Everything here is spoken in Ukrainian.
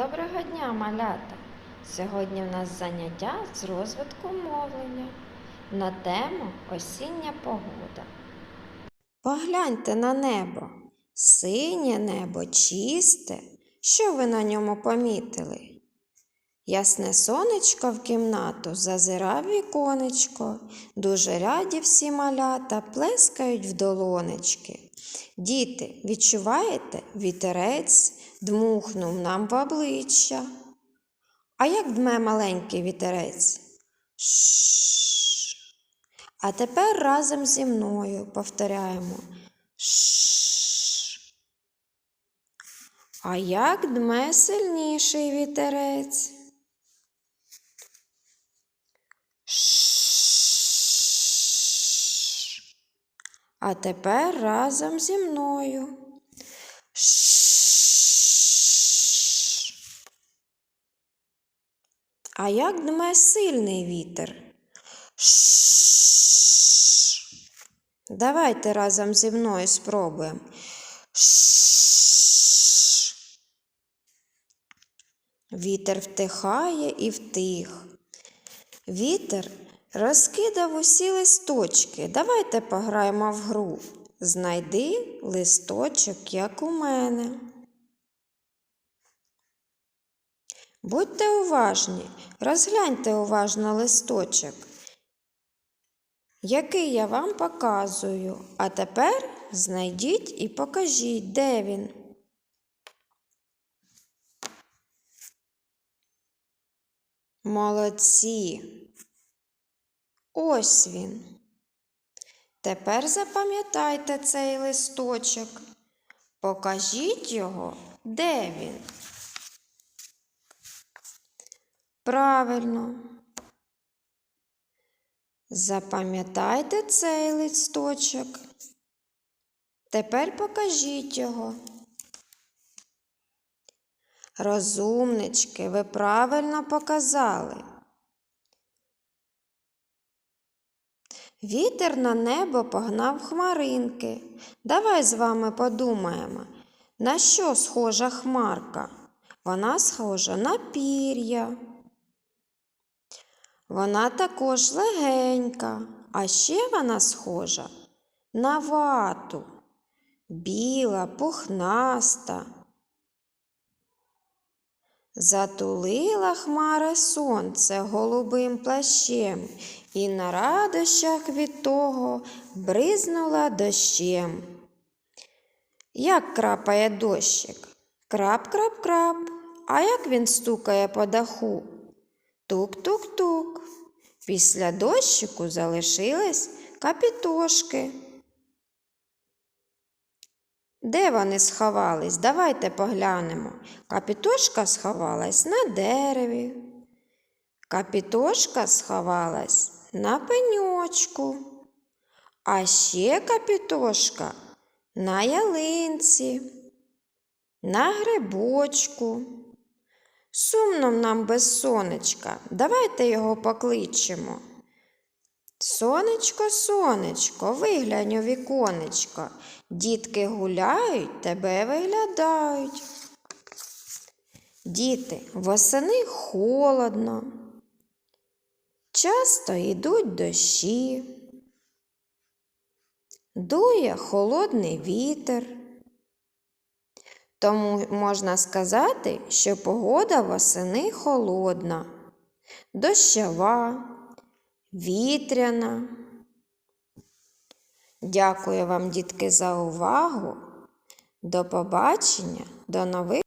Доброго дня, малята! Сьогодні в нас заняття з розвитку мовлення на тему осіння погода. Погляньте на небо. Синє небо чисте. Що ви на ньому помітили? Ясне сонечко в кімнату зазирав віконечко. Дуже раді всі малята плескають в долонечки. Діти, відчуваєте, вітерець дмухнув нам в обличчя. А як дме маленький вітерець? Шш. А тепер разом зі мною повторяємо. Шш. А як дме сильніший вітерець? А тепер разом зі мною. А як дме сильний вітер? Давайте разом зі мною спробуємо. Вітер втихає і втих. Вітер розкидав усі листочки. Давайте пограємо в гру. Знайди листочок, як у мене. Будьте уважні, розгляньте уважно листочок, який я вам показую. А тепер знайдіть і покажіть, де він. Молодці. Ось він. Тепер запам'ятайте цей листочок. Покажіть його, де він. Правильно. Запам'ятайте цей листочок. Тепер покажіть його. Розумнички, ви правильно показали. Вітер на небо погнав хмаринки. Давай з вами подумаємо, на що схожа хмарка? Вона схожа на пір'я. Вона також легенька, а ще вона схожа на вату, біла, пухнаста. Затулила хмара сонце голубим плащем, і на радощах від того бризнула дощем. Як крапає дощик? Крап-крап-крап. А як він стукає по даху? Тук-тук-тук. Після дощику залишились капітошки. Де вони сховались? Давайте поглянемо. Капітошка сховалась на дереві. Капітошка сховалась на пеньочку. А ще капітошка на ялинці, на грибочку. Сумно нам без сонечка. Давайте його покличемо. Сонечко, сонечко, виглянь у віконечко. Дітки гуляють, тебе виглядають. Діти, восени холодно. Часто йдуть дощі. Дує холодний вітер. Тому можна сказати, що погода восени холодна, дощова, вітряна. Дякую вам, дітки, за увагу. До побачення, до нових.